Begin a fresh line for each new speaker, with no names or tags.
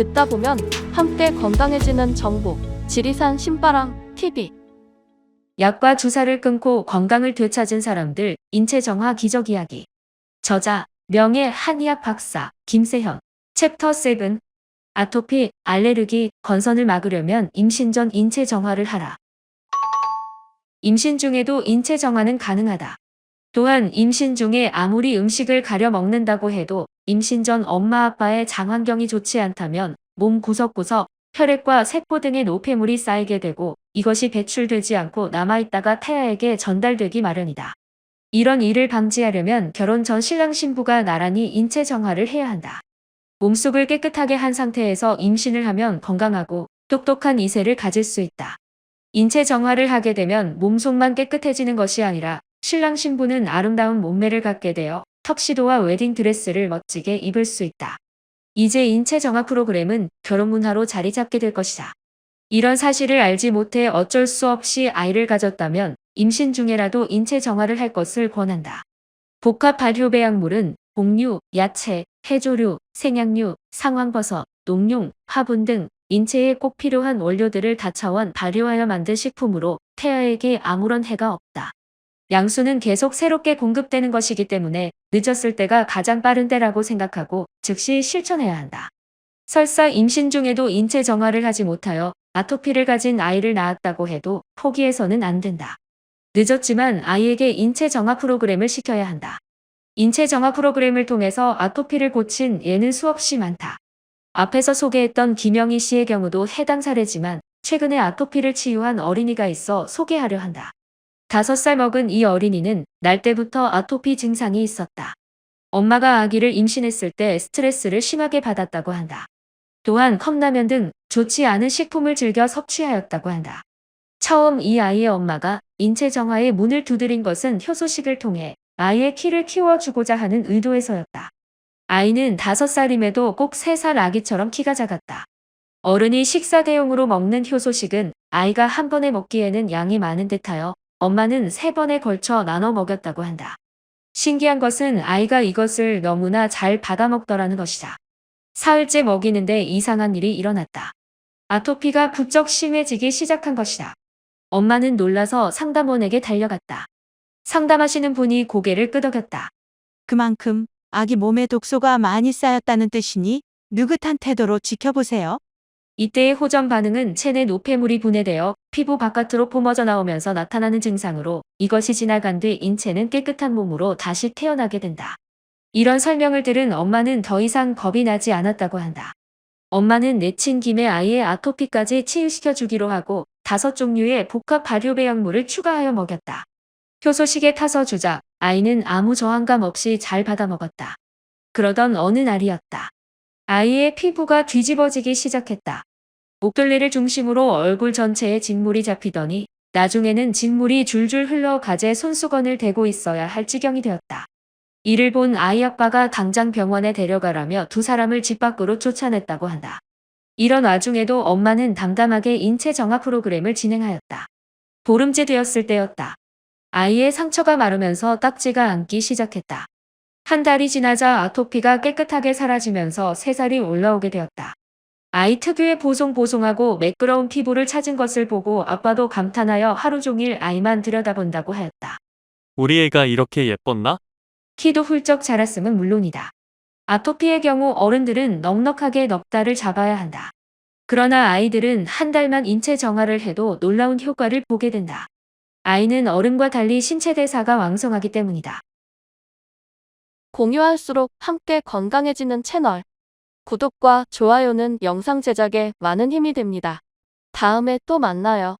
듣다 보면 함께 건강해지는 정보. 지리산 신바람 TV.
약과 주사를 끊고 건강을 되찾은 사람들 인체 정화 기적 이야기. 저자 명예 한의학 박사 김세현. 챕터 7. 아토피, 알레르기, 건선을 막으려면 임신 전 인체 정화를 하라. 임신 중에도 인체 정화는 가능하다. 또한 임신 중에 아무리 음식을 가려 먹는다고 해도 임신 전 엄마 아빠의 장 환경이 좋지 않다면 몸 구석구석 혈액과 세포 등의 노폐물이 쌓이게 되고 이것이 배출되지 않고 남아있다가 태아에게 전달되기 마련이다. 이런 일을 방지하려면 결혼 전 신랑 신부가 나란히 인체 정화를 해야 한다. 몸속을 깨끗하게 한 상태에서 임신을 하면 건강하고 똑똑한 이세를 가질 수 있다. 인체 정화를 하게 되면 몸속만 깨끗해지는 것이 아니라 신랑 신부는 아름다운 몸매를 갖게 되어 턱시도와 웨딩 드레스를 멋지게 입을 수 있다. 이제 인체 정화 프로그램은 결혼 문화로 자리 잡게 될 것이다. 이런 사실을 알지 못해 어쩔 수 없이 아이를 가졌다면 임신 중에라도 인체 정화를 할 것을 권한다. 복합 발효 배양물은 곡류, 야채, 해조류, 생양류, 상황버섯, 녹용, 화분 등 인체에 꼭 필요한 원료들을 다차원 발효하여 만든 식품으로 태아에게 아무런 해가 없다. 양수는 계속 새롭게 공급되는 것이기 때문에 늦었을 때가 가장 빠른 때라고 생각하고 즉시 실천해야 한다. 설사 임신 중에도 인체 정화를 하지 못하여 아토피를 가진 아이를 낳았다고 해도 포기해서는 안 된다. 늦었지만 아이에게 인체 정화 프로그램을 시켜야 한다. 인체 정화 프로그램을 통해서 아토피를 고친 예는 수없이 많다. 앞에서 소개했던 김영희 씨의 경우도 해당 사례지만 최근에 아토피를 치유한 어린이가 있어 소개하려 한다. 다섯 살 먹은 이 어린이는 날 때부터 아토피 증상이 있었다. 엄마가 아기를 임신했을 때 스트레스를 심하게 받았다고 한다. 또한 컵라면 등 좋지 않은 식품을 즐겨 섭취하였다고 한다. 처음 이 아이의 엄마가 인체 정화에 문을 두드린 것은 효소식을 통해 아이의 키를 키워주고자 하는 의도에서였다. 아이는 다섯 살임에도 꼭세살 아기처럼 키가 작았다. 어른이 식사 대용으로 먹는 효소식은 아이가 한 번에 먹기에는 양이 많은 듯하여 엄마는 세 번에 걸쳐 나눠 먹였다고 한다. 신기한 것은 아이가 이것을 너무나 잘 받아먹더라는 것이다. 사흘째 먹이는데 이상한 일이 일어났다. 아토피가 부쩍 심해지기 시작한 것이다. 엄마는 놀라서 상담원에게 달려갔다. 상담하시는 분이 고개를 끄덕였다.
그만큼 아기 몸에 독소가 많이 쌓였다는 뜻이니 느긋한 태도로 지켜보세요.
이때의 호전 반응은 체내 노폐물이 분해되어 피부 바깥으로 뿜어져 나오면서 나타나는 증상으로 이것이 지나간 뒤 인체는 깨끗한 몸으로 다시 태어나게 된다. 이런 설명을 들은 엄마는 더 이상 겁이 나지 않았다고 한다. 엄마는 내친 김에 아이의 아토피까지 치유시켜 주기로 하고 다섯 종류의 복합 발효 배양물을 추가하여 먹였다. 효소식에 타서 주자 아이는 아무 저항감 없이 잘 받아 먹었다. 그러던 어느 날이었다. 아이의 피부가 뒤집어지기 시작했다. 목덜리를 중심으로 얼굴 전체에 진물이 잡히더니 나중에는 진물이 줄줄 흘러 가재 손수건을 대고 있어야 할 지경이 되었다. 이를 본 아이 아빠가 당장 병원에 데려가라며 두 사람을 집 밖으로 쫓아냈다고 한다. 이런 와중에도 엄마는 담담하게 인체 정화 프로그램을 진행하였다. 보름째 되었을 때였다. 아이의 상처가 마르면서 딱지가 앉기 시작했다. 한 달이 지나자 아토피가 깨끗하게 사라지면서 세 살이 올라오게 되었다. 아이 특유의 보송보송하고 매끄러운 피부를 찾은 것을 보고 아빠도 감탄하여 하루 종일 아이만 들여다본다고 하였다.
우리 애가 이렇게 예뻤나?
키도 훌쩍 자랐음은 물론이다. 아토피의 경우 어른들은 넉넉하게 넉 달을 잡아야 한다. 그러나 아이들은 한 달만 인체 정화를 해도 놀라운 효과를 보게 된다. 아이는 어른과 달리 신체 대사가 왕성하기 때문이다.
공유할수록 함께 건강해지는 채널. 구독과 좋아요는 영상 제작에 많은 힘이 됩니다. 다음에 또 만나요.